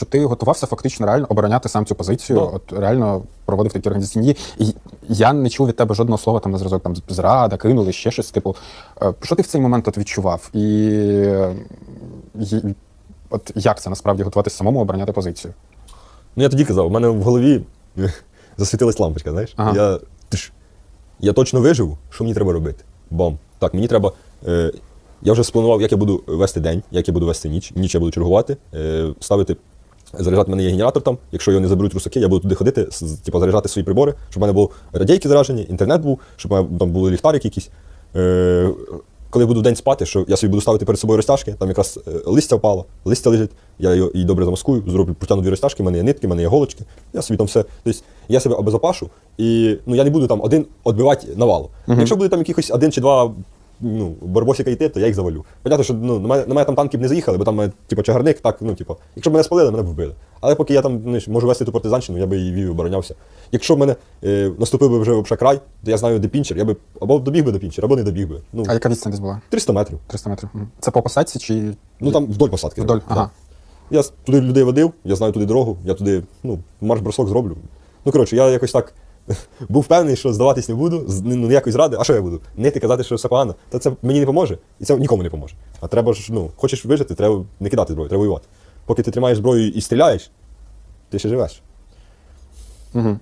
що ти готувався фактично реально обороняти сам цю позицію, Да. от реально проводив такі організаційні. І я не чув від тебе жодного слова там на зразок там зрада, кинули, ще щось. Типу, е, що ти в цей момент от відчував? І, і от як це насправді готуватися самому обороняти позицію? Ну я тоді казав, у мене в голові засвітилась лампочка, знаєш? Ага. Я, тиш, я точно виживу, що мені треба робити? Бом. Так, мені треба. Е, я вже спланував, як я буду вести день, як я буду вести ніч. Ніч я буду чергувати, е, ставити. Заряджати в мене є генератор там. Якщо його не заберуть русаки, я буду туди ходити, типу, заряджати свої прибори, щоб в мене були радійки заряджені, інтернет був, щоб в мене там були ліхтарики якісь. Е, коли буду день спати, що я собі буду ставити перед собою розтяжки, там якраз е, листя впало, листя лежить, я і добре замаскую, зроблю, протягну дві розтяжки, в мене є нитки, в мене є голочки, я собі там все. Тобто я себе обезопашу, і ну, я не буду там один відбивати навалу. Якщо буде там якихось один чи два ну, барбосика йти, то я їх завалю. Понятно, що ну, на, мене, на мене там танки б не заїхали, бо там мене, типу, чагарник, так, ну, типу, якщо б мене спалили, мене б вбили. Але поки я там ну, можу вести ту партизанщину, я би її вів оборонявся. Якщо в мене е, наступив би вже взагалі край, то я знаю, де пінчер, я би або добіг би до пінчера, або не добіг би. Ну, А яка відстань десь була? 300 метрів. 300 метрів. Мгм. Це по посадці чи. Ну там вдоль посадки. Вдоль, Так. ага. Я с- туди людей водив, я знаю туди дорогу, я туди ну, марш-бросок зроблю. Ну, коротше, я якось так був впевнений, що здаватись не буду, ну, ніякої зради, а що я буду? Нити казати, що все погано, то це мені не поможе, і це нікому не поможе. А треба ж, ну, хочеш вижити, треба не кидати зброю, треба воювати. Поки ти тримаєш зброю і стріляєш, ти ще живеш. Угу.